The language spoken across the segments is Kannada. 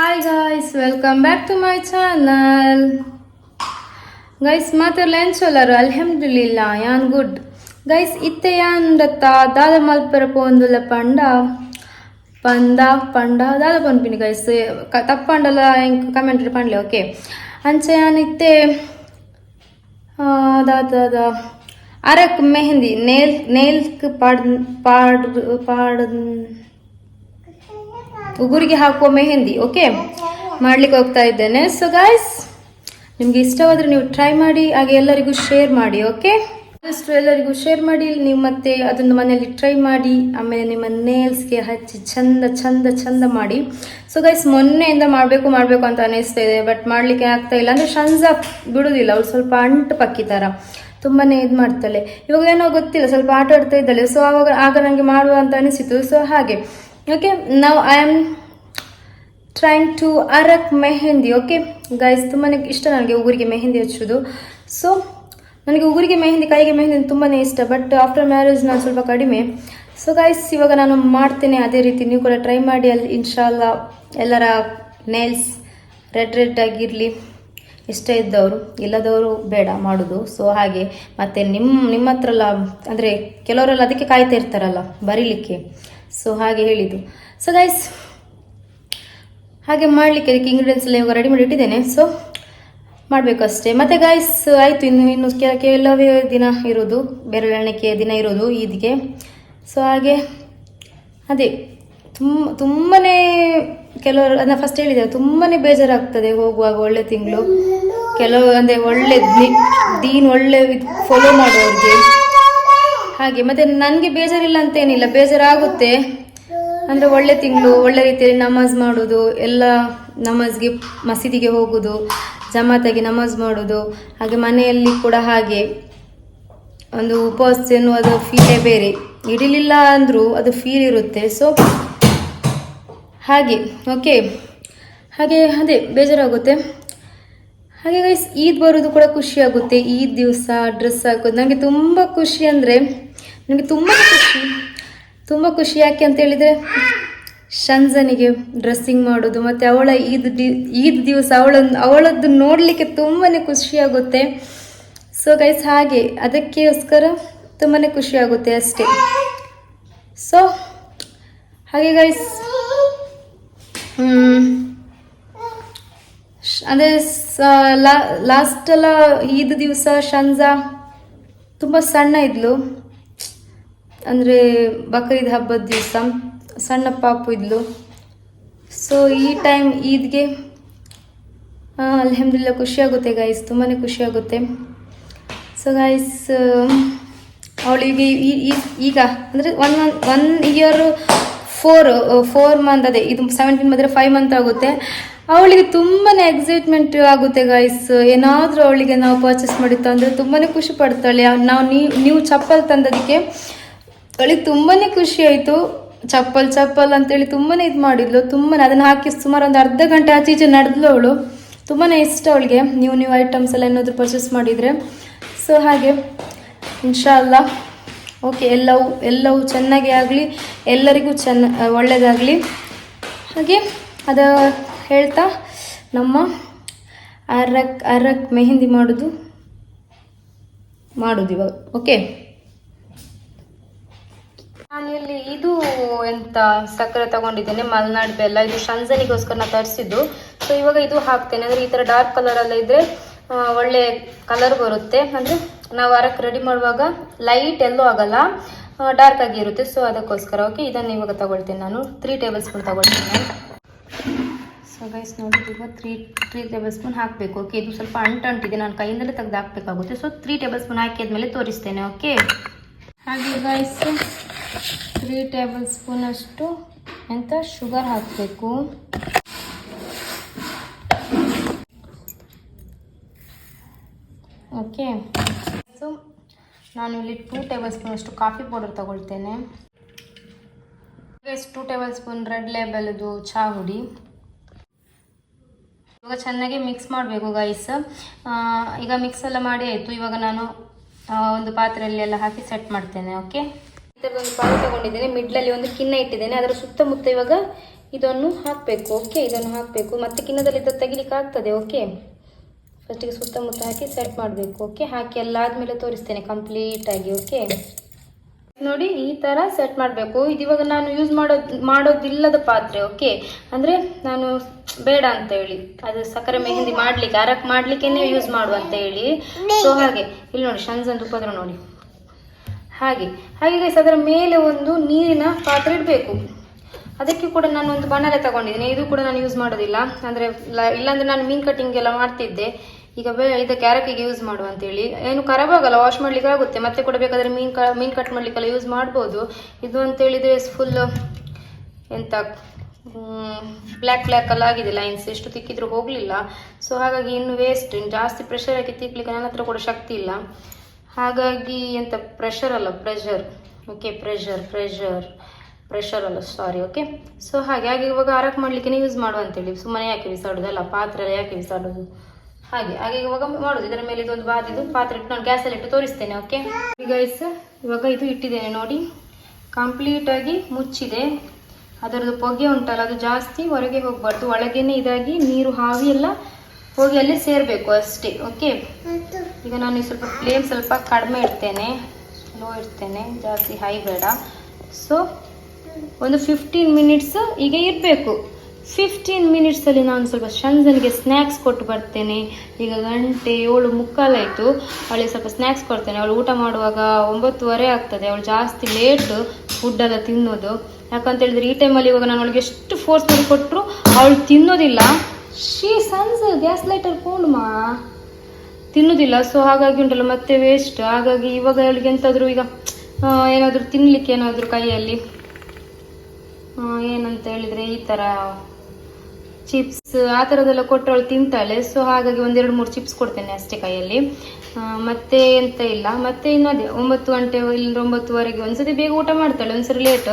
Hi guys welcome back to my channel guys ಮಾತಾಡ್ಲೇನು ಸೋಲಾರು ಅಲ್ಹಮ್ದುಲಿಲ್ಲ ಯಾನ್ ಗುಡ್ ಗೈಸ್ ಇತ್ತೆ ಯಾನ್ ದತ್ತ ದಾದ ಮಲ್ಪರ ಪೋಂದುಲ ಪಂಡ ಪಂದ ಪಂಡ ದಾದ ಪನ್ಪಿನಿ ಗೈಸ್ ತಪ್ಪಂಡಲ್ಲ ಹೆಂಗ್ ಕಮೆಂಟ್ ಪಂಡ್ಲೆ ಓಕೆ ಅಂಚೆ ಯಾನ್ ಇತ್ತೆ ದಾದ ಅರಕ್ ಮೆಹಂದಿ ನೇಲ್ ನೇಲ್ಕ್ ಪಾಡ್ ಪಾಡ್ ಪಾಡ್ ಉಗುರಿಗೆ ಹಾಕುವ ಮೆಹಂದಿ ಓಕೆ ಮಾಡ್ಲಿಕ್ಕೆ ಹೋಗ್ತಾ ಇದ್ದೇನೆ. ಸೊ ಗಾಯ್ಸ್ ನಿಮ್ಗೆ ಇಷ್ಟವಾದ್ರೆ ನೀವು ಟ್ರೈ ಮಾಡಿ, ಹಾಗೆ ಎಲ್ಲರಿಗೂ ಶೇರ್ ಮಾಡಿ ಓಕೆ ಆದಷ್ಟು ಎಲ್ಲರಿಗೂ ಶೇರ್ ಮಾಡಿ, ನೀವು ಮತ್ತೆ ಅದನ್ನು ಮನೆಯಲ್ಲಿ ಟ್ರೈ ಮಾಡಿ, ಆಮೇಲೆ ನಿಮ್ಮ ನೇಲ್ಸ್ಗೆ ಹಚ್ಚಿ ಚಂದ ಚಂದ ಚಂದ ಮಾಡಿ. ಸೊ ಗೈಸ್ ಮೊನ್ನೆಯಿಂದ ಮಾಡಬೇಕು ಮಾಡಬೇಕು ಅಂತ ಅನಿಸ್ತಾ ಇದೆ ಬಟ್ ಮಾಡಲಿಕ್ಕೆ ಆಗ್ತಾ ಇಲ್ಲ. ಅಂದರೆ ಶಂಜ ಬಿಡೋದಿಲ್ಲ, ಅವಳು ಸ್ವಲ್ಪ ಅಂಟು ಪಕ್ಕಿ ಥರ ತುಂಬಾ ಇದು ಮಾಡ್ತಾಳೆ. ಇವಾಗ ಏನೋ ಗೊತ್ತಿಲ್ಲ, ಸ್ವಲ್ಪ ಆಟ ಆಡ್ತಾ ಇದ್ದಾಳೆ. ಸೊ ಆವಾಗ, ಆಗ ನನಗೆ ಮಾಡುವ ಅಂತ ಅನಿಸಿತು. ಸೊ ಹಾಗೆ. ಓಕೆ ನಾವು ಐ ಆಮ್ ಟ್ರೈಂಗ್ ಟು ಅರಕ್ ಮೆಹೆಂದಿ ಓಕೆ ಗೈಸ್ ತುಂಬಾ ಇಷ್ಟ ನನಗೆ ಉಗುರಿಗೆ ಮೆಹೆಂದಿ ಹಚ್ಚೋದು ಸೊ ನನಗೆ ಉಗುರಿಗೆ ಮೆಹೆಂದಿ ಕೈಗೆ ಮೆಹಂದಿ ತುಂಬಾ ಇಷ್ಟ ಬಟ್ ಆಫ್ಟರ್ ಮ್ಯಾರೇಜ್ ನಾನು ಸ್ವಲ್ಪ ಕಡಿಮೆ. ಸೊ ಗೈಸ್ ಇವಾಗ ನಾನು ಮಾಡ್ತೇನೆ ಅದೇ ರೀತಿ. ನೀವು ಕೂಡ ಟ್ರೈ ಮಾಡಿ ಅಲ್ಲಿ ಇನ್ಶಾಲ್ಲ ಎಲ್ಲರ ನೇಲ್ಸ್ ರೆಡ್ ರೆಡ್ ಆಗಿರಲಿ. ಇಷ್ಟ ಇದ್ದವರು, ಇಲ್ಲದವರು ಬೇಡ ಮಾಡೋದು. ಸೊ ಹಾಗೆ, ಮತ್ತು ನಿಮ್ಮ ನಿಮ್ಮ ಹತ್ರ ಅಂದರೆ ಕೆಲವರೆಲ್ಲ ಅದಕ್ಕೆ ಕಾಯ್ತಾ ಇರ್ತಾರಲ್ಲ, ಬರೀಲಿಕ್ಕೆ. ಸೊ ಹಾಗೆ ಹೇಳಿದ್ದು. ಸೊ ಗೈಸ್ ಹಾಗೆ ಮಾಡಲಿಕ್ಕೆ ಅದಕ್ಕೆ ಇಂಗ್ರೀಡಿಯೆಂಟ್ಸ್ ಎಲ್ಲ ಇವಾಗ ರೆಡಿ ಮಾಡಿ ಇಟ್ಟಿದ್ದೇನೆ. ಸೊ ಮಾಡಬೇಕು ಅಷ್ಟೇ. ಮತ್ತು ಗೈಸ್ ಆಯಿತು. ಇನ್ನು ಇನ್ನು ಕೆಲ ಕೆಲವೇ ದಿನ ಇರೋದು ಬೆರಳೆಣಿಕೆಯ ದಿನ ಇರೋದು ಈದಿಗೆ. ಸೊ ಹಾಗೆ, ಅದೇ. ತುಂಬ ತುಂಬನೇ ಕೆಲವರು ಅದನ್ನ ಫಸ್ಟ್ ಹೇಳಿದ್ದಾರೆ ತುಂಬಾ ಬೇಜಾರಾಗ್ತದೆ ಹೋಗುವಾಗ ಒಳ್ಳೆ ತಿಂಗಳು. ಕೆಲವು, ಅಂದರೆ ಒಳ್ಳೆ ದೀನ್ ಒಳ್ಳೆ ಫಾಲೋ ಮಾಡೋರಿಗೆ ಹಾಗೆ, ಮತ್ತೆ ನನಗೆ ಬೇಜಾರಿಲ್ಲ ಅಂತ ಏನಿಲ್ಲ ಬೇಜಾರಾಗುತ್ತೆ. ಅಂದರೆ ಒಳ್ಳೆ ತಿಂಗಳು, ಒಳ್ಳೆ ರೀತಿಯಲ್ಲಿ ನಮಾಜ್ ಮಾಡೋದು, ಎಲ್ಲ ನಮಾಜ್ಗೆ ಮಸೀದಿಗೆ ಹೋಗೋದು, ಜಮಾತಾಗಿ ನಮಾಜ್ ಮಾಡೋದು, ಹಾಗೆ ಮನೆಯಲ್ಲಿ ಕೂಡ ಹಾಗೆ. ಒಂದು ಉಪವಾಸ ಎನ್ನುವುದು ಫೀಲೇ ಬೇರೆ. ಇಡಲಿಲ್ಲ ಅಂದರೂ ಅದು ಫೀಲ್ ಇರುತ್ತೆ. ಸೊ ಹಾಗೆ ಓಕೆ ಹಾಗೆ, ಅದೇ, ಬೇಜಾರಾಗುತ್ತೆ. ಹಾಗೆ ಗೈಸ್ ಈದ್ ಬರೋದು ಕೂಡ ಖುಷಿ ಆಗುತ್ತೆ. ಈದ್ ದಿವಸ ಡ್ರೆಸ್ ಹಾಕೋದು ನನಗೆ ತುಂಬ ಖುಷಿ ಅಂದರೆ ನನಗೆ ತುಂಬ ಖುಷಿ. ತುಂಬ ಖುಷಿ. ಯಾಕೆ ಅಂತ ಹೇಳಿದರೆ ಶಂಜನಿಗೆ ಡ್ರೆಸ್ಸಿಂಗ್ ಮಾಡೋದು, ಮತ್ತು ಅವಳ ಈದ್ ದಿ, ಈದ್ ದಿವಸ ಅವಳನ್ನು ಅವಳದ್ದು ನೋಡಲಿಕ್ಕೆ ತುಂಬಾ ಖುಷಿ ಆಗುತ್ತೆ ಸೊ ಗೈಸ್ ಹಾಗೆ, ಅದಕ್ಕೋಸ್ಕರ ತುಂಬಾ ಖುಷಿಯಾಗುತ್ತೆ ಅಷ್ಟೇ. ಸೊ ಹಾಗೆ ಗೈಸ್ ಅಂದರೆ ಲಾಸ್ಟ್ ಎಲ್ಲ ಈದ್ ದಿವಸ ಶಂಜಾ ತುಂಬ ಸಣ್ಣ ಇದ್ಲು. ಅಂದರೆ ಬಕ್ರೀದ್ ಹಬ್ಬದ ದಿವಸ ಸಣ್ಣ ಪಾಪು ಇದ್ಲು. ಸೊ ಈ ಟೈಮ್ ಈದ್ಗೆ ಅಲ್ಹಮ್ದಿಲ್ಲ ಖುಷಿಯಾಗುತ್ತೆ ಗಾಯ್ಸ್ ತುಂಬಾ ಖುಷಿಯಾಗುತ್ತೆ ಸೊ ಗಾಯ್ಸ್ ಅವಳಿಗೆ ಈಗ, ಅಂದರೆ one one year four four month ಅದೇ, ಇದು ಸೆವೆಂಟೀನ್ ಬಂದರೆ ಫೈವ್ ಮಂತ್ ಆಗುತ್ತೆ. ಅವಳಿಗೆ ತುಂಬಾ ಎಕ್ಸೈಟ್ಮೆಂಟ್ ಆಗುತ್ತೆ ಗಾಯ್ಸ್ ಏನಾದರೂ ಅವಳಿಗೆ ನಾವು ಪರ್ಚೇಸ್ ಮಾಡಿ ಅಂದರೆ ತುಂಬಾ ಖುಷಿ ಪಡ್ತಾಳೆ. ನೀವು ನೀವು ಚಪ್ಪಲ್ ತಂದದಕ್ಕೆ ಅವಳಿಗೆ ತುಂಬಾ ಖುಷಿ ಆಯ್ತು. ಚಪ್ಪಲ್ ಚಪ್ಪಲ್ ಅಂತೇಳಿ ತುಂಬಾ ಇದು ಮಾಡಿದ್ಲು. ತುಂಬಾ ಅದನ್ನು ಹಾಕಿ ಸುಮಾರು ಒಂದು ಅರ್ಧ ಗಂಟೆ ಆಚೆ ಈಚೆ ನಡೆದ್ಲು ಅವಳು. ತುಂಬಾ ಇಷ್ಟ ಅವಳಿಗೆ. ನೀವು ನೀವು ಐಟಮ್ಸ್ ಎಲ್ಲ ಏನಾದರೂ ಪರ್ಚೇಸ್ ಮಾಡಿದರೆ. ಸೊ ಹಾಗೆ. ಇನ್ಶಾಲ್ಲ ಓಕೆ ಎಲ್ಲವೂ ಎಲ್ಲವೂ ಚೆನ್ನಾಗಿ ಆಗಲಿ. ಎಲ್ಲರಿಗೂ ಚೆನ್ನ ಒಳ್ಳೆಯದಾಗಲಿ ಹಾಗೆ, ಅದು ಹೇಳ್ತಾ ನಮ್ಮ ಅರಕ್ ಅರಕ್ ಮೆಹಂದಿ ಮಾಡೋದು ಮಾಡೋದು ಇವಾಗ. ಓಕೆ ನಾನಿಲ್ಲಿ ಇದು ಎಂತ ಸಕ್ಕರೆ ತಗೊಂಡಿದ್ದೇನೆ, ಮಲ್ನಾಡ್ ಬೆಲ್ಲ. ಇದು ಶಂಜನಿಗೋಸ್ಕರ ನಾ ತರಿಸಿದ್ದು. ಸೊ ಇವಾಗ ಇದು ಹಾಕ್ತೇನೆ. ಅಂದರೆ ಈ ಥರ ಡಾರ್ಕ್ ಕಲರ್ ಎಲ್ಲ ಇದ್ರೆ ಒಳ್ಳೆ ಕಲರ್ ಬರುತ್ತೆ. ಅಂದರೆ ನಾವು ಅರಕ್ಕೆ ರೆಡಿ ಮಾಡುವಾಗ ಲೈಟ್ ಎಲ್ಲೂ ಆಗಲ್ಲ ಡಾರ್ಕ್ ಆಗಿ ಇರುತ್ತೆ. ಸೊ ಅದಕ್ಕೋಸ್ಕರ ಓಕೆ ಇದನ್ನು ಇವಾಗ ತಗೊಳ್ತೇನೆ ನಾನು. ತ್ರೀ ಟೇಬಲ್ ಸ್ಪೂನ್ ತಗೊಳ್ತೇನೆ ಸೊ ಗೈಸ್ ನೋಡಿ ಈಗ ತ್ರೀ ತ್ರೀ ಟೇಬಲ್ ಸ್ಪೂನ್ ಹಾಕಬೇಕು ಓಕೆ ಇದು ಸ್ವಲ್ಪ ಅಂಟಂಟಿದೆ. ನಾನು ಕೈಯಿಂದಲೇ ತೆಗೆದು ಹಾಕಬೇಕಾಗುತ್ತೆ. ಸೊ ತ್ರೀ ಟೇಬಲ್ ಸ್ಪೂನ್ ಹಾಕಿದ್ಮೇಲೆ ತೋರಿಸ್ತೇನೆ ಓಕೆ ಹಾಗೆ ಗೈಸ್ ತ್ರೀ ಟೇಬಲ್ ಸ್ಪೂನ್ ಅಷ್ಟು ಎಂತ ಶುಗರ್ ಹಾಕಬೇಕು. ಓಕೆ ಸೊ ನಾನು ಇಲ್ಲಿ ಟೂ ಟೇಬಲ್ ಸ್ಪೂನ್ ಅಷ್ಟು ಕಾಫಿ ಪೌಡರ್ ತಗೊಳ್ತೇನೆ. ಟೂ ಟೇಬಲ್ ಸ್ಪೂನ್ ರೆಡ್ ಲೇಬಲ್ದು ಚಹಾ ಹುಡಿ ಇವಾಗ ಚೆನ್ನಾಗಿ ಮಿಕ್ಸ್ ಮಾಡಬೇಕು ಗೈಸ್ ಈಗ ಮಿಕ್ಸ್ ಎಲ್ಲ ಮಾಡಿ ಆಯಿತು. ಇವಾಗ ನಾನು ಒಂದು ಪಾತ್ರೆಯಲ್ಲಿ ಎಲ್ಲ ಹಾಕಿ ಸೆಟ್ ಮಾಡ್ತೇನೆ ಓಕೆ ಥರದೊಂದು ಪಾತ್ರೆ ತಗೊಂಡಿದ್ದೇನೆ. ಮಿಡ್ಲಲ್ಲಿ ಒಂದು ಕಿನ್ನ ಇಟ್ಟಿದ್ದೇನೆ. ಅದರ ಸುತ್ತಮುತ್ತ ಇವಾಗ ಇದನ್ನು ಹಾಕಬೇಕು. ಓಕೆ ಇದನ್ನು ಹಾಕಬೇಕು. ಮತ್ತೆ ಇದನ್ನು ತೆಗಿಲಿಕ್ಕೆ ಆಗ್ತದೆ. ಓಕೆ ಫಸ್ಟಿಗೆ ಸುತ್ತಮುತ್ತ ಹಾಕಿ ಸೆಟ್ ಮಾಡಬೇಕು. ಓಕೆ ಹಾಕಿ ಎಲ್ಲ ಆದಮೇಲೆ ತೋರಿಸ್ತೇನೆ ಕಂಪ್ಲೀಟಾಗಿ ಓಕೆ ನೋಡಿ, ಈ ಥರ ಸೆಟ್ ಮಾಡಬೇಕು. ಇದು ಇವಾಗ ನಾನು ಯೂಸ್ ಮಾಡೋದು, ಮಾಡೋದಿಲ್ಲದ ಪಾತ್ರೆ. ಓಕೆ ಅಂದರೆ ನಾನು ಬೇಡ ಅಂತ ಹೇಳಿ. ಅದು ಸಕ್ಕರೆ ಮೆಹಂದಿ ಮಾಡ್ಲಿಕ್ಕೆ, ಅರಕ್ ಮಾಡಲಿಕ್ಕೆ ಯೂಸ್ ಮಾಡುವಂತ ಹೇಳಿ. ಸೊ ಹಾಗೆ. ಇಲ್ಲಿ ನೋಡಿ ಶಂಜನ್ ಉಪದ್ರ ನೋಡಿ. ಹಾಗೆ. ಹಾಗೆ ಗೈಸ್ ಅದರ ಮೇಲೆ ಒಂದು ನೀರಿನ ಪಾತ್ರೆ ಇಡಬೇಕು. ಅದಕ್ಕೆ ಕೂಡ ನಾನು ಒಂದು ಬಣ್ಣಲೆ ತಗೊಂಡಿದ್ದೀನಿ. ಇದು ಕೂಡ ನಾನು ಯೂಸ್ ಮಾಡೋದಿಲ್ಲ. ಅಂದರೆ ಇಲ್ಲಾಂದರೆ ನಾನು ಮೀನ್ ಕಟಿಂಗ್ ಎಲ್ಲ ಮಾಡ್ತಿದ್ದೆ. ಈಗ ಬೇ ಇದಕ್ಕೆ ಕ್ಯಾರಕಿಗೆ ಯೂಸ್ ಮಾಡುವ ಅಂತೇಳಿ. ಏನು ಖರಾಬ್ ಆಗಲ್ಲ ವಾಶ್ ಮಾಡ್ಲಿಕ್ಕೆ ಆಗುತ್ತೆ. ಮತ್ತೆ ಕೂಡ ಬೇಕಾದರೆ ಮೀನ್ ಕ ಮೀನ್ ಕಟ್ ಮಾಡಲಿಕ್ಕೆಲ್ಲ ಯೂಸ್ ಮಾಡ್ಬೋದು. ಇದು ಅಂತೇಳಿದರೆ ಫುಲ್ ಎಂತ ಬ್ಲ್ಯಾಕ್ ಬ್ಲ್ಯಾಕ್ ಎಲ್ಲ ಆಗಿದೆ ಲೈನ್ಸ್ ಎಷ್ಟು ತಿಕ್ಕಿದ್ರೂ ಹೋಗಲಿಲ್ಲ. ಸೊ ಹಾಗಾಗಿ ಇನ್ನು ವೇಸ್ಟ್ ಜಾಸ್ತಿ ಪ್ರೆಷರ್ ಹಾಕಿ ತಿಕ್ಕಲಿಕ್ಕೆ ನನ್ನ ಹತ್ರ ಕೂಡ ಶಕ್ತಿ ಇಲ್ಲ. ಹಾಗಾಗಿ ಎಂತ ಪ್ರೆಷರ್ ಅಲ್ಲ pressure okay pressure pressure pressure ಅಲ್ಲ ಸಾರಿ ಓಕೆ ಸೊ ಹಾಗೆ ಹಾಗೆ ಇವಾಗ ಆರಕ್ ಮಾಡ್ಲಿಕ್ಕೆ ಯೂಸ್ ಮಾಡುವ ಅಂತೇಳಿ. ಸುಮ್ಮನೆ ಯಾಕೆ ಬಿಸಾಡೋದಲ್ಲ ಪಾತ್ರೆ ಯಾಕೆ ಬಿಸಾಡೋದು? ಹಾಗೆ ಹಾಗೆ ಇವಾಗ ಮಾಡೋದು. ಇದರ ಮೇಲೆ ಇದೊಂದು ಬಾದಿದು ಪಾತ್ರೆ ಇಟ್ಟು ನಾನು ಗ್ಯಾಸಲ್ಲಿ ಇಟ್ಟು ತೋರಿಸ್ತೇನೆ ಓಕೆ ಗೈಸ್ ಇವಾಗ ಇದು ಇಟ್ಟಿದ್ದೇನೆ ನೋಡಿ. ಕಂಪ್ಲೀಟ್ ಆಗಿ ಮುಚ್ಚಿದೆ. ಅದರದ್ದು ಪೊಗೆ ಉಂಟಲ್ಲ, ಅದು ಜಾಸ್ತಿ. ಹೊರಗೆ ಹೋಗಬಾರ್ದು. ಒಳಗೇನೆ ಇದಾಗಿ ನೀರು, ಹಾವಿ ಎಲ್ಲ ಹೋಗಿ ಅಲ್ಲಿ ಸೇರಬೇಕು ಅಷ್ಟೇ ಓಕೆ ಈಗ ನಾನು ಸ್ವಲ್ಪ ಫ್ಲೇಮ್ ಸ್ವಲ್ಪ ಕಡಿಮೆ ಇಡ್ತೇನೆ ಲೋ ಇಡ್ತೇನೆ ಜಾಸ್ತಿ ಹೈ ಬೇಡ. ಸೊ ಒಂದು ಫಿಫ್ಟೀನ್ ಮಿನಿಟ್ಸ್ ಈಗ ಇರಬೇಕು. ಫಿಫ್ಟೀನ್ ಮಿನಿಟ್ಸಲ್ಲಿ ನಾನು ಸ್ವಲ್ಪ ಶಂಜನ್ಗೆ ಸ್ನ್ಯಾಕ್ಸ್ ಕೊಟ್ಟು ಬರ್ತೇನೆ. ಈಗ ಗಂಟೆ ಏಳು ಮುಕ್ಕಾಲಾಯಿತು ಅವಳಿಗೆ ಸ್ವಲ್ಪ ಸ್ನ್ಯಾಕ್ಸ್ ಕೊಡ್ತೇನೆ. ಅವಳು ಊಟ ಮಾಡುವಾಗ ಒಂಬತ್ತುವರೆ ಆಗ್ತದೆ. ಅವಳು ಜಾಸ್ತಿ ಲೇಟ್ ಫುಡ್ ಎಲ್ಲ ತಿನ್ನೋದು. ಯಾಕಂತ ಹೇಳಿದ್ರೆ ಈ ಟೈಮಲ್ಲಿ ಇವಾಗ ನಾನು ಅವಳಿಗೆ ಎಷ್ಟು ಫೋರ್ಸ್ ಮಾಡಿ ಕೊಟ್ಟರು ಅವಳು ತಿನ್ನೋದಿಲ್ಲ. ಶೀ ಸನ್ಸ್ ಗ್ಯಾಸ್ ಲೈಟರ್ ಫೋನ್ ತಿನ್ನುದಿಲ್ಲ ಸೊ ಹಾಗಾಗಿ ಉಂಟಲ್ಲ, ಮತ್ತೆ ವೇಸ್ಟ್ ಹಾಗಾಗಿ ಇವಾಗ ಅವಳಿಗೆ ಎಂತಾದರೂ ಈಗ ಏನಾದರೂ ತಿನ್ನಲಿಕ್ಕೆ ಏನಾದರೂ ಕೈಯಲ್ಲಿ? ಏನಂತ ಹೇಳಿದ್ರೆ, ಈ ಥರ ಚಿಪ್ಸ್ ಆ ಥರದೆಲ್ಲ ಕೊಟ್ಟರೆ ಅವಳು ತಿಂತಾಳೆ ಸೊ ಹಾಗಾಗಿ ಒಂದೆರಡು ಮೂರು ಚಿಪ್ಸ್ ಕೊಡ್ತೇನೆ ಅಷ್ಟೇ ಕೈಯಲ್ಲಿ. ಮತ್ತೆ ಎಂತ ಇಲ್ಲ. ಮತ್ತೆ ಇನ್ನು ಅದೇ, ಒಂಬತ್ತು ಗಂಟೆ ಇಲ್ಲ ಒಂಬತ್ತುವರೆಗೆ ಒಂದ್ಸತಿ ಬೇಗ ಊಟ ಮಾಡ್ತಾಳೆ, ಒಂದ್ಸರಿ ಲೇಟ್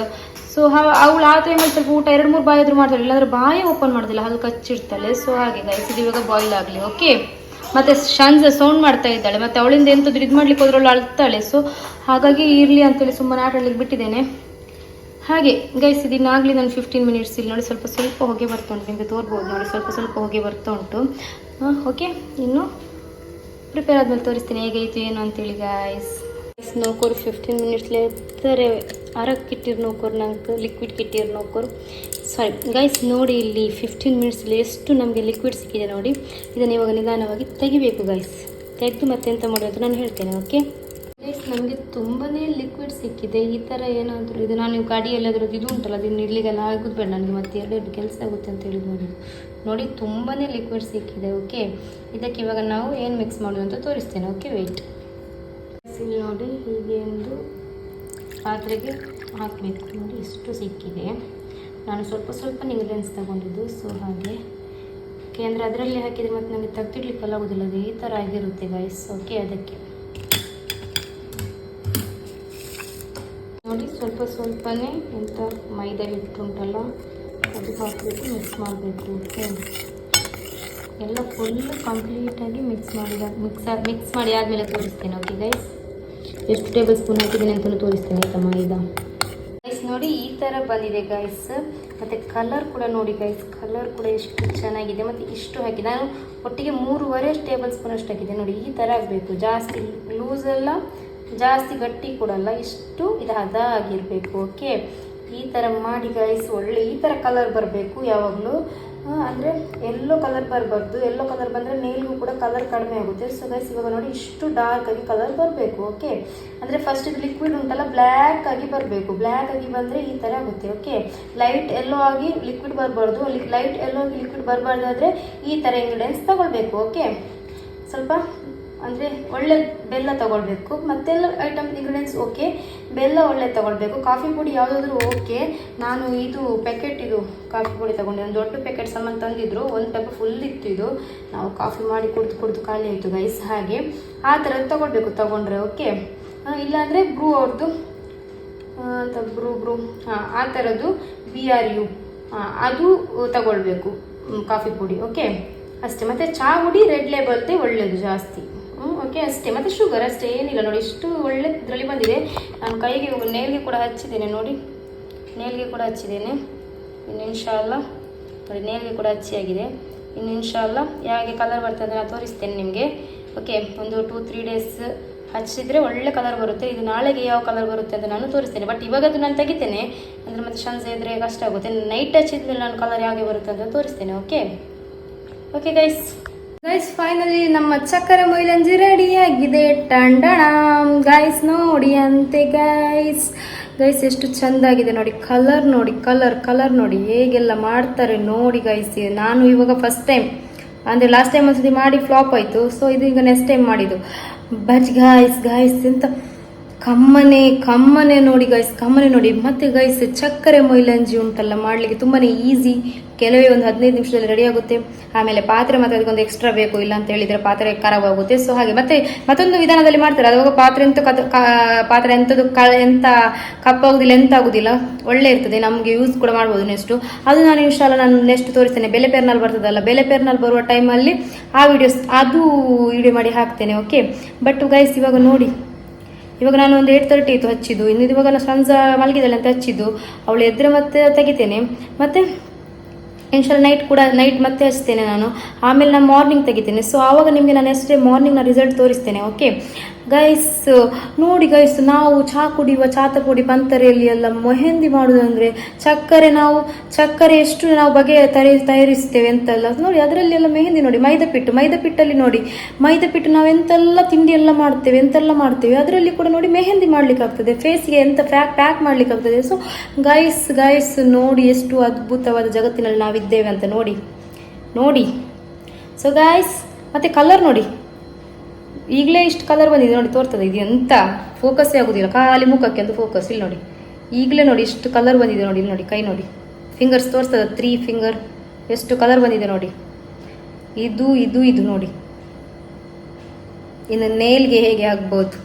ಸೊ ಅವಳು ಆ ಟೈಮಲ್ಲಿ ಸ್ವಲ್ಪ ಊಟ ಎರಡು ಮೂರು ಬಾಯಿ ಆದ್ರೂ ಮಾಡ್ತಾಳೆ, ಇಲ್ಲಾಂದ್ರೆ ಬಾಯಿ ಓಪನ್ ಮಾಡೋದಿಲ್ಲ ಹಲ್ಲು ಕಚ್ಚಿಡ್ತಾಳೆ. ಸೊ ಹಾಗೆ ಗೈಸ್ ಇವಾಗ ಬಾಯ್ಲ್ ಆಗಲಿ ಓಕೆ ಮತ್ತೆ ಶಂಜ ಸೌಂಡ್ ಮಾಡ್ತಾ ಇದ್ದಾಳೆ, ಮತ್ತೆ ಅವಳಿಂದ ಎಂತದ್ರು ಇದು ಮಾಡ್ಲಿಕ್ಕೆ ಹೋದ್ರಲ್ಲಿ ಅಳ್ತಾಳೆ. ಸೊ ಹಾಗಾಗಿ ಇರ್ಲಿ ಅಂತೇಳಿ ಸುಮ್ಮನೆ ಆಟಾಡ್ಲಿಕ್ಕೆ ಬಿಟ್ಟಿದ್ದೇನೆ. ಹಾಗೆ ಗೈಸ್ ಆಗಲಿ ನಾನು ಫಿಫ್ಟೀನ್ ಮಿನಿಟ್ಸ್ ಇಲ್ಲಿ ನೋಡಿ ಸ್ವಲ್ಪ ಸ್ವಲ್ಪ ಹೊಗೆ ಬರ್ತಾ ಉಂಟು. ನಿಮಗೆ ತೋರ್ಬೋದು ನೋಡಿ, ಸ್ವಲ್ಪ ಸ್ವಲ್ಪ ಹೊಗೆ ಬರ್ತಾ ಉಂಟು. ಓಕೆ ಇನ್ನು ಪ್ರಿಪೇರ್ ಆದ್ಮೇಲೆ ತೋರಿಸ್ತೀನಿ ಹೇಗಾಯಿತು ಏನು ಅಂತೇಳಿ ಗಾಯ್ಸ್ ನೌಕರು ಫಿಫ್ಟೀನ್ ಮಿನಿಟ್ಸ್ ಲೇತಾರೆ ಅರಕ್ಕೆ ಇಟ್ಟಿರು ನೌಕರು ನಂಗೆ ಲಿಕ್ವಿಡ್ ಕಿಟ್ಟಿರು ನೌಕರು ಸಾರಿ ಗೈಸ್ ನೋಡಿ ಇಲ್ಲಿ ಫಿಫ್ಟೀನ್ ಮಿನಿಟ್ಸಲ್ಲಿ ಎಷ್ಟು ನಮಗೆ ಲಿಕ್ವಿಡ್ ಸಿಕ್ಕಿದೆ ನೋಡಿ. ಇದನ್ನು ಇವಾಗ ನಿಧಾನವಾಗಿ ತೆಗಿಬೇಕು ಗೈಸ್ ತೆಗೆದು ಮತ್ತೆ ಎಂತ ಮಾಡೋದು ಅಂತ ನಾನು ಹೇಳ್ತೇನೆ ಓಕೆ ನಮಗೆ ತುಂಬಾ ಲಿಕ್ವಿಡ್ ಸಿಕ್ಕಿದೆ. ಈ ಥರ ಏನಾದರೂ ಇದು? ನಾನು ಗಾಡಿಯಲ್ಲಿ ಅದರದ್ದು ಇದು ಉಂಟಲ್ಲ, ಅದನ್ನು ಇಡ್ಲಿಗೆಲ್ಲ ಆಗೋದು ಬೇಡ. ನನಗೆ ಮತ್ತೆ ಎರಡೆರಡು ಕೆಲಸ ಆಗುತ್ತೆ ಅಂತ ಹೇಳಿ ನೋಡಿ ತುಂಬಾ ಲಿಕ್ವಿಡ್ ಸಿಕ್ಕಿದೆ ಓಕೆ ಇದಕ್ಕೆ ಇವಾಗ ನಾವು ಏನು ಮಿಕ್ಸ್ ಮಾಡೋದು ಅಂತ ತೋರಿಸ್ತೇನೆ ಓಕೆ ವೆಯ್ಟ್ ಇಲ್ಲಿ ನೋಡಿ, ಹೀಗೆ ಒಂದು ಪಾತ್ರೆಗೆ ಹಾಕಬೇಕು. ನೋಡಿ, ಇಷ್ಟು ಸಿಕ್ಕಿದೆ. ನಾನು ಸ್ವಲ್ಪ ಸ್ವಲ್ಪ ಇಂಗ್ರೀಡಿಯೆಂಟ್ಸ್ ತಗೊಂಡಿದ್ದು ಸೊ ಹಾಗೆ. ಏಕೆಂದರೆ ಅಂದರೆ ಅದರಲ್ಲಿ ಹಾಕಿದರೆ ಮತ್ತು ನಮಗೆ ತೆಗ್ದಿಡ್ಲಿಕ್ಕೆಲ್ಲ ಆಗೋದಿಲ್ಲ, ಅದು ಈ ಥರ ಆಗಿರುತ್ತೆ ಗೈಸ್ ಓಕೆ ಅದಕ್ಕೆ. ನೋಡಿ, ಸ್ವಲ್ಪ ಸ್ವಲ್ಪನೇ ಎಂಥ ಮೈದಾ ಹಿಟ್ಟು ಉಂಟಲ್ಲ ಅದು ಹಾಕಬೇಕು ಮಿಕ್ಸ್ ಮಾಡಬೇಕು ಓಕೆ ಎಲ್ಲ ಫುಲ್ ಕಂಪ್ಲೀಟಾಗಿ ಮಿಕ್ಸ್ ಮಾಡಿದ ಮಿಕ್ಸ್ ಮಿಕ್ಸ್ ಮಾಡಿ ಆದಮೇಲೆ ತೋರಿಸ್ತೇನೆ ಓಕೆ ಗೈಸ್ ಎಷ್ಟು ಟೇಬಲ್ ಸ್ಪೂನ್ ಹಾಕಿದ್ದೀನಿ ಅಂತಲೂ ತೋರಿಸ್ತೇನೆ, ಆಯಿತಾ ಮೈದಾ? ಗೈಸ್ ನೋಡಿ, ಈ ಥರ ಬಂದಿದೆ ಗೈಸ್ ಮತ್ತು ಕಲರ್ ಕೂಡ ನೋಡಿ ಗೈಸ್ ಕಲರ್ ಕೂಡ ಎಷ್ಟು ಚೆನ್ನಾಗಿದೆ. ಮತ್ತು ಇಷ್ಟು ಹಾಕಿ, ನಾನು ಒಟ್ಟಿಗೆ ಮೂರುವರೆ ಟೇಬಲ್ ಸ್ಪೂನ್ ಅಷ್ಟು ಹಾಕಿದೆ ನೋಡಿ, ಈ ಥರ ಆಗಬೇಕು. ಜಾಸ್ತಿ ಲೂಸ್ ಅಲ್ಲ ಜಾಸ್ತಿ ಗಟ್ಟಿ ಕೊಡಲ್ಲ, ಇಷ್ಟು ಇದು ಹದ ಆಗಿರಬೇಕು ಓಕೆ ಈ ಥರ ಮಾಡಿ ಗೈಸ್ ಒಳ್ಳೆ ಈ ಥರ ಕಲರ್ ಬರಬೇಕು ಯಾವಾಗಲೂ. ಅಂದರೆ ಎಲ್ಲೋ ಕಲರ್ ಬರಬಾರ್ದು. ಎಲ್ಲೋ ಕಲರ್ ಬಂದರೆ ನೇಲ್ಗೂ ಕೂಡ ಕಲರ್ ಕಡಿಮೆ ಆಗುತ್ತೆ. ಸೊ ಗೈಸ್ ಇವಾಗ ನೋಡಿ ಇಷ್ಟು ಡಾರ್ಕ್ ಆಗಿ ಕಲರ್ ಬರಬೇಕು ಓಕೆ ಅಂದರೆ ಫಸ್ಟ್ ಇದು ಲಿಕ್ವಿಡ್ ಉಂಟಲ್ಲ ಬ್ಲ್ಯಾಕ್ ಆಗಿ ಬರಬೇಕು. ಬ್ಲ್ಯಾಕ್ ಆಗಿ ಬಂದರೆ ಈ ಥರ ಆಗುತ್ತೆ ಓಕೆ ಲೈಟ್ ಎಲ್ಲೋ ಆಗಿ ಲಿಕ್ವಿಡ್ ಬರಬಾರ್ದು. ಲೈಟ್ ಎಲ್ಲೋ ಆಗಿ ಲಿಕ್ವಿಡ್ ಬರಬಾರ್ದಾದರೆ ಈ ಥರ ಇಂಗ್ರೀಡಿಯೆಂಟ್ಸ್ ತಗೊಳ್ಬೇಕು ಓಕೆ ಸ್ವಲ್ಪ ಅಂದರೆ ಒಳ್ಳೆ ಬೆಲ್ಲ ತಗೊಳ್ಬೇಕು. ಮತ್ತೆಲ್ಲ ಐಟಮ್ ಇಂಗ್ರೀಡಿಯೆಂಟ್ಸ್ ಓಕೆ ಬೆಲ್ಲ ಒಳ್ಳೆ ತಗೊಳ್ಬೇಕು. ಕಾಫಿ ಪುಡಿ ಯಾವುದಾದ್ರೂ ಓಕೆ ನಾನು ಇದು ಪ್ಯಾಕೆಟ್ ಇದು ಕಾಫಿ ಪುಡಿ ತಗೊಂಡೆ. ಒಂದು ದೊಡ್ಡ ಪ್ಯಾಕೆಟ್ ಸಾಮಾನು ತಂದಿದ್ರು. ಒಂದು ಡಬ್ಬ ಫುಲ್ ಇತ್ತು ಇದು. ನಾವು ಕಾಫಿ ಮಾಡಿ ಕುಡಿದು ಕುಡಿದು ಖಾಲಿ ಆಯಿತು ಗೈಸ್ ಹಾಗೆ. ಆ ಥರದ್ದು ತಗೊಳ್ಬೇಕು ತಗೊಂಡ್ರೆ ಓಕೆ ಇಲ್ಲಾಂದರೆ ಬ್ರೂ ಅವ್ರದ್ದು ಅಂತ ಬ್ರೂ ಬ್ರೂ ಹಾಂ ಆ ಥರದ್ದು ಬಿ ಆರ್ ಯು ಅದು ತಗೊಳ್ಬೇಕು. ಕಾಫಿ ಪುಡಿ ಓಕೆ ಅಷ್ಟೇ. ಮತ್ತು ಚಹಾ ಪುಡಿ ರೆಡ್ ಲೇಬಲ್ದೇ ಒಳ್ಳೆಯದು ಜಾಸ್ತಿ. ಓಕೆ ಅಷ್ಟೇ. ಮತ್ತು ಶುಗರ್ ಅಷ್ಟೇ, ಏನಿಲ್ಲ ನೋಡಿ, ಇಷ್ಟು ಒಳ್ಳೆ ಇದರಲ್ಲಿ ಬಂದಿದೆ. ನಾನು ಕೈಗೆ ನೇಲ್ಗೆ ಕೂಡ ಹಚ್ಚಿದ್ದೇನೆ ನೋಡಿ. ನೇಲ್ಗೆ ಕೂಡ ಹಚ್ಚಿದ್ದೇನೆ. ಇನ್ನು ಇನ್ಶಾಲ್ಲ ನೋಡಿ ನೇಲ್ಗೆ ಕೂಡ ಹಚ್ಚಿಯಾಗಿದೆ ಇನ್ನು ಇನ್ಶಾಲ್ಲ ಹೇಗೆ ಕಲರ್ ಬರ್ತದೆ ನಾನು ತೋರಿಸ್ತೇನೆ ನಿಮಗೆ. ಓಕೆ ಒಂದು ಟೂ ತ್ರೀ ಡೇಸ್ ಹಚ್ಚಿದ್ರೆ ಒಳ್ಳೆ ಕಲರ್ ಬರುತ್ತೆ. ಇದು ನಾಳೆಗೆ ಯಾವ ಕಲರ್ ಬರುತ್ತೆ ಅಂತ ನಾನು ತೋರಿಸ್ತೇನೆ. ಬಟ್ ಇವಾಗದು ನಾನು ತೆಗಿತೇನೆ. ಅಂದರೆ ಮತ್ತೆ ಸಂಜೆ ಇದ್ದರೆ ಕಷ್ಟ ಆಗುತ್ತೆ. ನೈಟ್ ಹಚ್ಚಿದ್ಮೇಲೆ ನಾನು ಕಲರ್ ಹೇಗೆ ಬರುತ್ತೆ ಅಂತ ತೋರಿಸ್ತೇನೆ okay okay guys guys finally ನಮ್ಮ ಚಕ್ಕರ ಮೊಯ್ಲಂಜಿ ರೆಡಿ ಆಗಿದೆ ಟಂಡಣ ಗೈಸ್ ನೋಡಿ ಅಂತೆ ಗೈಸ್ ಗೈಸ್ ಎಷ್ಟು ಚಂದ ಆಗಿದೆ ನೋಡಿ. ಕಲರ್ ನೋಡಿ ಕಲರ್ ಕಲರ್ ನೋಡಿ. ಹೇಗೆಲ್ಲ ಮಾಡ್ತಾರೆ ನೋಡಿ ಗೈಸ್ ನಾನು ಇವಾಗ ಫಸ್ಟ್ ಟೈಮ್ ಅಂದರೆ ಲಾಸ್ಟ್ ಟೈಮ್ ಒಂದ್ಸತಿ ಮಾಡಿ ಫ್ಲಾಪ್ ಆಯಿತು. ಸೊ ಇದು ಈಗ ನೆಕ್ಸ್ಟ್ ಟೈಮ್ ಮಾಡಿದ್ದು. ಬಜ್ ಗಾಯ್ಸ್ ಗಾಯ್ಸ್ ಎಂತ ಕಮ್ಮನೆ ಕಮ್ಮನೆ ನೋಡಿ ಗೈಸ್ ಕಮ್ಮನೆ ನೋಡಿ. ಮತ್ತೆ ಗೈಸ್ ಚಕ್ಕರೆ ಮೊಯ್ಲಂಜಿ ಉಂಟಲ್ಲ, ಮಾಡಲಿಕ್ಕೆ ತುಂಬಾನೇ ಈಸಿ ಕೆಲವೇ ಒಂದು ಹದಿನೈದು ನಿಮಿಷದಲ್ಲಿ ರೆಡಿ ಆಗುತ್ತೆ. ಆಮೇಲೆ ಪಾತ್ರೆ ಮತ್ತೆ ಅದಕ್ಕೊಂದು ಎಕ್ಸ್ಟ್ರಾ ಬೇಕು, ಇಲ್ಲ ಅಂತ ಹೇಳಿದ್ರೆ ಪಾತ್ರೆ ಖರಾಬ್ ಆಗುತ್ತೆ. ಸೊ ಹಾಗೆ, ಮತ್ತೆ, ಮತ್ತೊಂದು ವಿಧಾನದಲ್ಲಿ ಮಾಡ್ತಾರೆ. ಅದಾಗ ಪಾತ್ರೆ ಎಂತ ಪಾತ್ರೆ ಎಂಥದ್ದು ಕ, ಎಂತ ಕಪ್ಪಾಗುದಿಲ್ಲ ಎಂತ ಆಗುದಿಲ್ಲ. ಒಳ್ಳೆ ಇರ್ತದೆ, ನಮಗೆ ಯೂಸ್ ಕೂಡ ಮಾಡ್ಬೋದು ನೆಕ್ಸ್ಟ್ ಅದು ನಾನು ಇನ್ಶಾಲ್ಲ ನಾನು ನೆಕ್ಸ್ಟ್ ತೋರಿಸ್ತೇನೆ. ಬೆಲೆ ಪೇರ್ನಲ್ಲಿ ಬರ್ತದಲ್ಲ, ಬೆಲೆ ಪೇರ್ನಲ್ಲಿ ಬರುವ ಟೈಮಲ್ಲಿ ಆ ವಿಡಿಯೋಸ್ ಅದು ವಿಡಿಯೋ ಮಾಡಿ ಹಾಕ್ತೇನೆ ಓಕೆ ಬಟ್ ಗೈಸ್ ಇವಾಗ ನೋಡಿ. ಇವಾಗ ನಾನು ಒಂದು ಏಟ್ ತರ್ಟಿ ಇತ್ತು ಹಚ್ಚಿದ್ದು. ಇನ್ನು ಇವಾಗ ನಾನು ಸಂಜೆ ಮಲಗಿದ್ದಾಳೆ ಅಂತ ಹಚ್ಚಿದ್ದು. ಅವಳು ಎದ್ರೆ ಮತ್ತೆ ತೆಗಿತೇನೆ. ಮತ್ತೆ ಇನ್ಶಾಲ್ ನೈಟ್ ಕೂಡ ನೈಟ್ ಮತ್ತೆ ಹಚ್ತೇನೆ ನಾನು. ಆಮೇಲೆ ನಾನು ಮಾರ್ನಿಂಗ್ ತೆಗಿತೇನೆ. ಸೊ ಆವಾಗ ನಿಮಗೆ ನಾನು ಎಷ್ಟೇ ಮಾರ್ನಿಂಗ್ ನಾನು ರಿಸಲ್ಟ್ ತೋರಿಸ್ತೇನೆ ಓಕೆ ಗೈಸ್ ನೋಡಿ ಗೈಸ್ ನಾವು ಚಹಾ ಕುಡಿಯುವ ಚಾತಪುಡಿ ಪಂತರೆಯಲ್ಲಿ ಎಲ್ಲ ಮೆಹಂದಿ ಮಾಡುವುದಂದ್ರೆ ಚಕ್ಕರೆ ನಾವು, ಚಕ್ಕರೆ ಎಷ್ಟು ನಾವು ಬಗೆಯ ತರಿ, ತಯಾರಿಸ್ತೇವೆ ಎಂತೆಲ್ಲ. ನೋಡಿ, ಅದರಲ್ಲಿ ಎಲ್ಲ ಮೆಹಂದಿ ನೋಡಿ ಮೈದಾ ಪಿಟ್ಟು ಮೈದಾ ಪಿಟ್ಟಲ್ಲಿ ನೋಡಿ ಮೈದಾ ಪಿಟ್ಟು ನಾವು ಎಂತೆಲ್ಲ ತಿಂಡಿ ಎಲ್ಲ ಮಾಡ್ತೇವೆ, ಎಂತೆಲ್ಲ ಮಾಡ್ತೇವೆ, ಅದರಲ್ಲಿ ಕೂಡ ನೋಡಿ ಮೆಹಂದಿ ಮಾಡ್ಲಿಕ್ಕೆ ಆಗ್ತದೆ. ಫೇಸ್ಗೆ ಎಂತ ಪ್ಯಾಕ್ ಪ್ಯಾಕ್ ಮಾಡ್ಲಿಕ್ಕೆ ಆಗ್ತದೆ. ಸೊ ಗೈಸ್ ಗೈಸ್ ನೋಡಿ ಎಷ್ಟು ಅದ್ಭುತವಾದ ಜಗತ್ತಿನಲ್ಲಿ ನಾವಿದ್ದೇವೆ ಅಂತ ನೋಡಿ ನೋಡಿ. ಸೊ ಗೈಸ್ ಮತ್ತೆ ಕಲರ್ ನೋಡಿ. ಈಗಲೇ ಇಷ್ಟು ಕಲರ್ ಬಂದಿದೆ ನೋಡಿ, ತೋರ್ತದೆ. ಇದು ಎಂತ ಫೋಕಸ್ಸೇ ಆಗುದಿಲ್ಲ. ಖಾಲಿ ಮುಖಕ್ಕೆ ಅಂತ ಫೋಕಸ್ ಇಲ್ಲಿ ನೋಡಿ. ಈಗಲೇ ನೋಡಿ ಇಷ್ಟು ಕಲರ್ ಬಂದಿದೆ ನೋಡಿ, ಇಲ್ಲಿ ನೋಡಿ, ಕೈ ನೋಡಿ. ಫಿಂಗರ್ಸ್ ತೋರಿಸ್ತದೆ ತ್ರೀ ಫಿಂಗರ್ ಎಷ್ಟು ಕಲರ್ ಬಂದಿದೆ ನೋಡಿ. ಇದು ಇದು ಇದು ನೋಡಿ. ಇನ್ನು ನೇಲ್ಗೆ ಹೇಗೆ ಆಗ್ಬೋದು?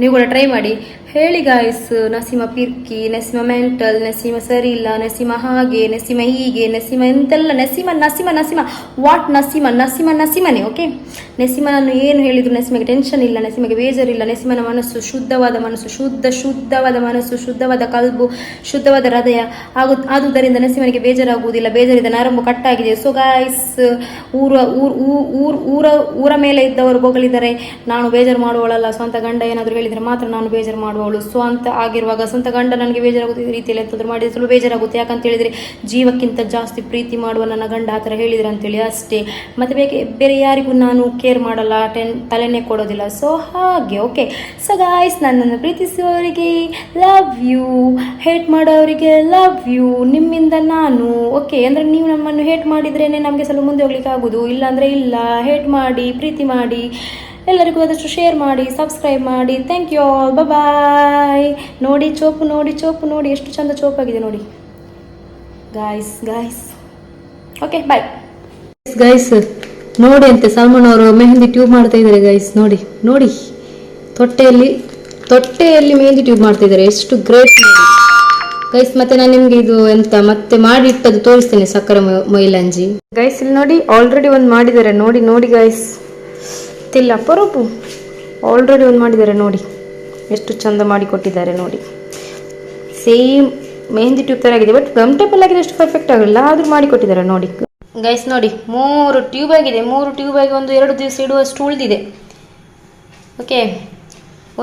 ನೀವು ಕೂಡ ಟ್ರೈ ಮಾಡಿ. ಹೇಳಿ ಗಾಯ್ಸ್ ನಸೀಮ ಪಿರ್ಕಿ, ನಸಿಮ ಮೆಂಟಲ್, ನಸಿಮ ಸರಿ ಇಲ್ಲ ನಸೀಮ ಹಾಗೆ, ನಸಿಮ ಹೀಗೆ, ನಸಿಮ ಎಂತೆಲ್ಲ, ನಸಿಮ ನಸಿಮ ನಸಿಮ ವಾಟ್ ನಸಿಮ ನಸಿಮ, ನಸೀಮನೇ ಓಕೆ ನಸಿಮನನ್ನು ಏನು ಹೇಳಿದ್ರು ನಸಿಮಗೆ ಟೆನ್ಷನ್ ಇಲ್ಲ, ನಸೀಮಗೆ ಬೇಜಾರಿಲ್ಲ ನಸಿಮನ ಮನಸ್ಸು ಶುದ್ಧವಾದ ಮನಸ್ಸು, ಶುದ್ಧ, ಶುದ್ಧವಾದ ಮನಸ್ಸು, ಶುದ್ಧವಾದ ಕಲ್ಬು, ಶುದ್ಧವಾದ ಹೃದಯ ಆಗು, ಆದುದರಿಂದ ನಸಿಮನಿಗೆ ಬೇಜಾರಾಗುವುದಿಲ್ಲ, ಬೇಜಾರಿದ ನರಂಬು ಕಟ್ಟಾಗಿದೆ. ಸೊ ಗಾಯ್ಸ್ ಊರ, ಊರ್ ಊರ್, ಊರ ಮೇಲೆ ಇದ್ದವರು ಹೋಗಲಿದ್ದಾರೆ ನಾನು ಬೇಜಾರು ಮಾಡುವಳಲ್ಲ. ಸ್ವಂತ ಗಂಡ ಏನಾದರೂ ಹೇಳಿದರೆ ಮಾತ್ರ ನಾನು ಬೇಜಾರು ಮಾಡುವವಳು ಸೊ ಅಂತ ಆಗಿರುವಾಗ ಸ್ವಂತ ಗಂಡ ನನಗೆ ಬೇಜಾರಾಗುತ್ತೆ, ಈ ರೀತಿಯಲ್ಲಿ ಎಂತಾದ್ರೂ ಮಾಡಿದ್ರೆ ಸ್ವಲ್ಪ ಬೇಜಾರಾಗುತ್ತೆ. ಯಾಕಂತ ಹೇಳಿದ್ರೆ ಜೀವಕ್ಕಿಂತ ಜಾಸ್ತಿ ಪ್ರೀತಿ ಮಾಡುವ ನನ್ನ ಗಂಡ ಆ ಥರ ಹೇಳಿದ್ರೆ ಅಂತೇಳಿ ಅಷ್ಟೇ. ಮತ್ತೆ ಬೇಕೆ, ಬೇರೆ ಯಾರಿಗೂ ನಾನು ಕೇರ್ ಮಾಡಲ್ಲ ಟೆನ್ ತಲೆನೇ ಕೊಡೋದಿಲ್ಲ. ಸೊ ಹಾಗೆ ಓಕೆ ಸೊ ಗಾಯ್ಸ್ ನನ್ನನ್ನು ಪ್ರೀತಿಸುವವರಿಗೆ ಲವ್ ಯು ಹೇಟ್ ಮಾಡೋರಿಗೆ ಲವ್ ಯು ನಿಮ್ಮಿಂದ ನಾನು ಓಕೆ ಅಂದರೆ ನೀವು ನಮ್ಮನ್ನು ಹೇಟ್ ಮಾಡಿದ್ರೇನೆ ನಮಗೆ ಸ್ವಲ್ಪ ಮುಂದೆ ಹೋಗ್ಲಿಕ್ಕೆ ಆಗೋದು ಇಲ್ಲಾಂದರೆ ಇಲ್ಲ. ಹೇಟ್ ಮಾಡಿ, ಪ್ರೀತಿ ಮಾಡಿ. ಎಲ್ಲರಿಗೂ ಆದಷ್ಟು ಶೇರ್ ಮಾಡಿ ಸಬ್ಸ್ಕ್ರೈಬ್ ಮಾಡಿ. ಥ್ಯಾಂಕ್ ಯು ಆಲ್ ಬಾಯ್ ನೋಡಿ ಚೋಪು ನೋಡಿ ಚೋಪು ನೋಡಿ. ಎಷ್ಟು ಚಂದ ಚೋಪಾಗಿದೆ ನೋಡಿ. Guys guys okay bye guys ನೋಡಿ ಅಂತೆ ಸಲ್ಮಾನ್ ಅವರು ಮೆಹಂದಿ ಟ್ಯೂಬ್ ಮಾಡ್ತಾ ಇದ್ದಾರೆ ಗೈಸ್ ನೋಡಿ ನೋಡಿ. ತೊಟ್ಟೆಯಲ್ಲಿ ತೊಟ್ಟೆಯಲ್ಲಿ ಮೆಹಂದಿ ಟ್ಯೂಬ್ ಮಾಡ್ತಾ ಇದ್ದಾರೆ. ಎಷ್ಟು ಗ್ರೇಟ್ ಗೈಸ್ ಮತ್ತೆ ನಾನು ನಿಮ್ಗೆ ಇದು ಎಂತ ಮತ್ತೆ ಮಾಡಿ ಇಟ್ಟದ್ದು ತೋರಿಸ್ತೇನೆ ಸಕ್ಕರೆ ಮೈಲಂಜಿ ಮೊಯ್ಲಂಜಿ. ಗೈಸ್ ಇಲ್ಲಿ ನೋಡಿ ಆಲ್ರೆಡಿ ಒಂದು ಮಾಡಿದ್ದಾರೆ. ನೋಡಿ ನೋಡಿ ಗೈಸ್ ತಿಲ್ಲ ಪರೋಪು ಆಲ್ರೆಡಿ ಒಂದು ಮಾಡಿದ್ದಾರೆ ನೋಡಿ. ಎಷ್ಟು ಚಂದ ಮಾಡಿ ಕೊಟ್ಟಿದ್ದಾರೆ ನೋಡಿ. ಸೇಮ್ ಮೆಹಂದಿ ಟ್ಯೂಬ್ ಥರ ಆಗಿದೆ ಬಟ್ ಗಮ್ ಟೇಪಲ್ ಆಗಿದೆ, ಅಷ್ಟು ಪರ್ಫೆಕ್ಟ್ ಆಗಲ್ಲ. ಆದರೂ ಮಾಡಿ ಕೊಟ್ಟಿದ್ದಾರೆ ನೋಡಿ. ಗೈಸ್ ನೋಡಿ, ಮೂರು ಟ್ಯೂಬ್ ಆಗಿದೆ. ಮೂರು ಟ್ಯೂಬ್ ಆಗಿ ಒಂದು ಎರಡು ದಿವಸ ಇಡುವಷ್ಟು ಉಳಿದಿದೆ. ಓಕೆ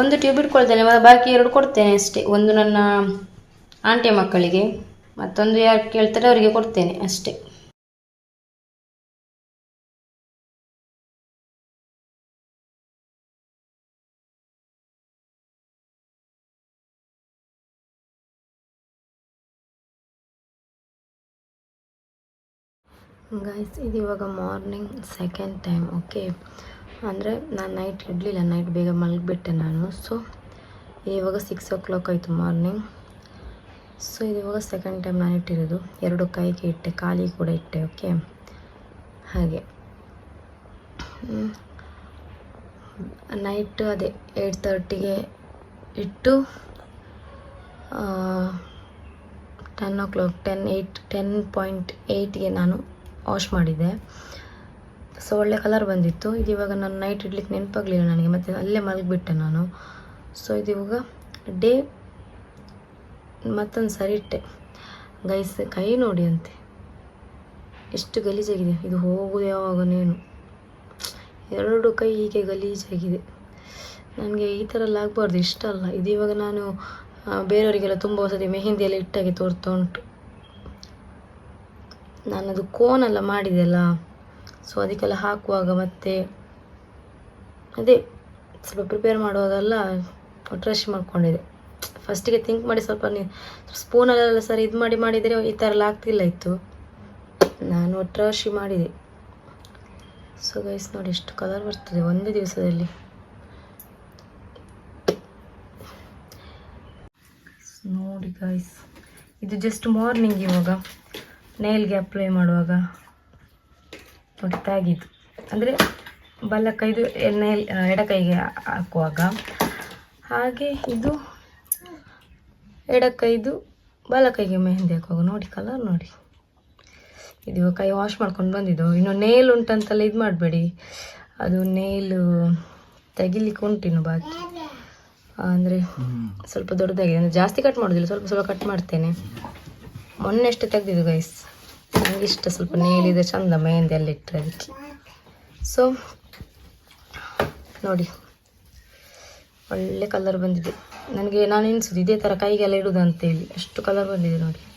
ಒಂದು ಟ್ಯೂಬ್ ಇಟ್ಕೊಳ್ತೇನೆ ಮತ್ತು ಬಾಕಿ ಎರಡು ಕೊಡ್ತೇನೆ ಅಷ್ಟೇ. ಒಂದು ನನ್ನ ಆಂಟಿ ಮಕ್ಕಳಿಗೆ, ಮತ್ತೊಂದು ಯಾರು ಕೇಳ್ತಾರೆ ಅವರಿಗೆ ಕೊಡ್ತೇನೆ ಅಷ್ಟೇ. ಗೈಸ್ ಇದು ಇವಾಗ ಮಾರ್ನಿಂಗ್ ಸೆಕೆಂಡ್ ಟೈಮ್ ಓಕೆ ಅಂದರೆ ನಾನು ನೈಟ್ ಇಡಲಿಲ್ಲ ನೈಟ್ ಬೇಗ ಮಲಗಿಬಿಟ್ಟೆ ನಾನು. ಸೊ ಇವಾಗ ಸಿಕ್ಸ್ ಓ ಕ್ಲಾಕ್ ಆಯಿತು ಮಾರ್ನಿಂಗ್ ಸೊ ಇದು ಇವಾಗ ಸೆಕೆಂಡ್ ಟೈಮ್ ನಾನು ಇಟ್ಟಿರೋದು. ಎರಡು ಕೈಗೆ ಇಟ್ಟೆ ಕಾಲಿಗೆ ಕೂಡ ಇಟ್ಟೆ ಓಕೆ ಹಾಗೆ. ನೈಟ್ ಅದೇ ಏಯ್ಟ್ ತರ್ಟಿಗೆ ಇಟ್ಟು ten o'clock ten eight ten point ಏಯ್ಟ್ಗೆ ನಾನು ವಾಶ್ ಮಾಡಿದೆ. ಸೊ ಒಳ್ಳೆ ಕಲರ್ ಬಂದಿತ್ತು. ಇದು ಇವಾಗ ನಾನು ನೈಟ್ ಇಡ್ಲಿಕ್ಕೆ ನೆನಪಾಗಲಿಲ್ಲ ನನಗೆ, ಮತ್ತು ಅಲ್ಲೇ ಮಲಗಿಬಿಟ್ಟೆ ನಾನು. ಸೊ ಇದು ಇವಾಗ ಡೇ ಮತ್ತೊಂದು ಸರಿ ಇಟ್ಟೆ. ಗೈಸ್ ಕೈ ನೋಡಿ ಅಂತೆ. ಎಷ್ಟು ಗಲೀಜಾಗಿದೆ. ಇದು ಹೋಗುದು ಯಾವಾಗನೇನು ಎರಡು ಕೈ ಹೀಗೆ ಗಲೀಜಾಗಿದೆ. ನನಗೆ ಈ ಥರ ಎಲ್ಲ ಆಗಬಾರ್ದು, ಇಷ್ಟ ಅಲ್ಲ. ಇದು ಇವಾಗ ನಾನು ಬೇರೆಯವರಿಗೆಲ್ಲ ತುಂಬ ಹೊಸದಿ ಮೆಹಂದಿ ಎಲ್ಲ ಇಟ್ಟಾಗೆ ತೋರ್ತಾ ಉಂಟು. ನಾನದು ಕೋನೆಲ್ಲ ಮಾಡಿದೆಲ್ಲ. ಸೊ ಅದಕ್ಕೆಲ್ಲ ಹಾಕುವಾಗ ಮತ್ತೆ ಅದೇ ಸ್ವಲ್ಪ ಪ್ರಿಪೇರ್ ಮಾಡುವಾಗೆಲ್ಲ ಟ್ರಶ್ ಮಾಡ್ಕೊಂಡಿದೆ ಫಸ್ಟಿಗೆ ಥಿಂಕ್ ಮಾಡಿ ಸ್ವಲ್ಪ ನೀ ಸ್ಪೂನಲ್ಲೆಲ್ಲ ಸರಿ ಇದು ಮಾಡಿ ಮಾಡಿದರೆ ಈ ಥರ ಎಲ್ಲ ಆಗ್ತಿಲ್ಲ ಇತ್ತು. ನಾನು ಟ್ರಶಿ ಮಾಡಿದೆ. ಸೊ ಗೈಸ್ ನೋಡಿ ಎಷ್ಟು ಕಲರ್ ಬರ್ತದೆ ಒಂದೇ ದಿವಸದಲ್ಲಿ. ನೋಡಿ ಗೈಸ್ ಇದು ಜಸ್ಟ್ ಮಾರ್ನಿಂಗ್ ಇವಾಗ. ನೈಲ್ಗೆ ಅಪ್ಲೈ ಮಾಡುವಾಗ ನೋಡಿ ತಾಗಿದ್ದು ಅಂದರೆ ಬಲ ಕೈದು ನೈಲ್ ಎಡ ಕೈಗೆ ಹಾಕುವಾಗ. ಹಾಗೆ ಇದು ಎಡ ಕೈದು ಬಲ ಕೈಗೆ ಮೆಹಂದಿ ಹಾಕುವಾಗ. ನೋಡಿ ಕಲರ್ ನೋಡಿ. ಇದು ಕೈ ವಾಶ್ ಮಾಡ್ಕೊಂಡು ಬಂದಿದ್ದು. ಇನ್ನು ನೇಲ್ ಉಂಟಂತೆಲ್ಲ ಇದು ಮಾಡಬೇಡಿ. ಅದು ನೇಲು ತೆಗಿಲಿಕ್ಕೆ ಉಂಟು ಇನ್ನು ಬಾಕಿ. ಅಂದರೆ ಸ್ವಲ್ಪ ದೊಡ್ಡದಾಗಿದೆ. ಅಂದರೆ ಜಾಸ್ತಿ ಕಟ್ ಮಾಡೋದಿಲ್ಲ. ಸ್ವಲ್ಪ ಸ್ವಲ್ಪ ಕಟ್ ಮಾಡ್ತೇನೆ. ಮೊನ್ನೆ ಎಷ್ಟು ತೆಗ್ದಿದ್ದು ಗೈಸ್ ಇಷ್ಟ ಸ್ವಲ್ಪ ನೀಲಿದೆ, ಚಂದ ಮೆಹಂದಿ ಎಲ್ಲ ಇಟ್ಟರೆ ಅದಕ್ಕೆ. ಸೊ ನೋಡಿ. ಒಳ್ಳೆ ಕಲರ್ ಬಂದಿದೆ. ನನಗೆ ನಾನು ಎನಿಸೋದು ಇದೇ ಥರ ಕೈಗೆಲ್ಲ ಇಡುದು ಅಂತೇಳಿ. ಅಷ್ಟು ಕಲರ್ ಬಂದಿದೆ ನೋಡಿ.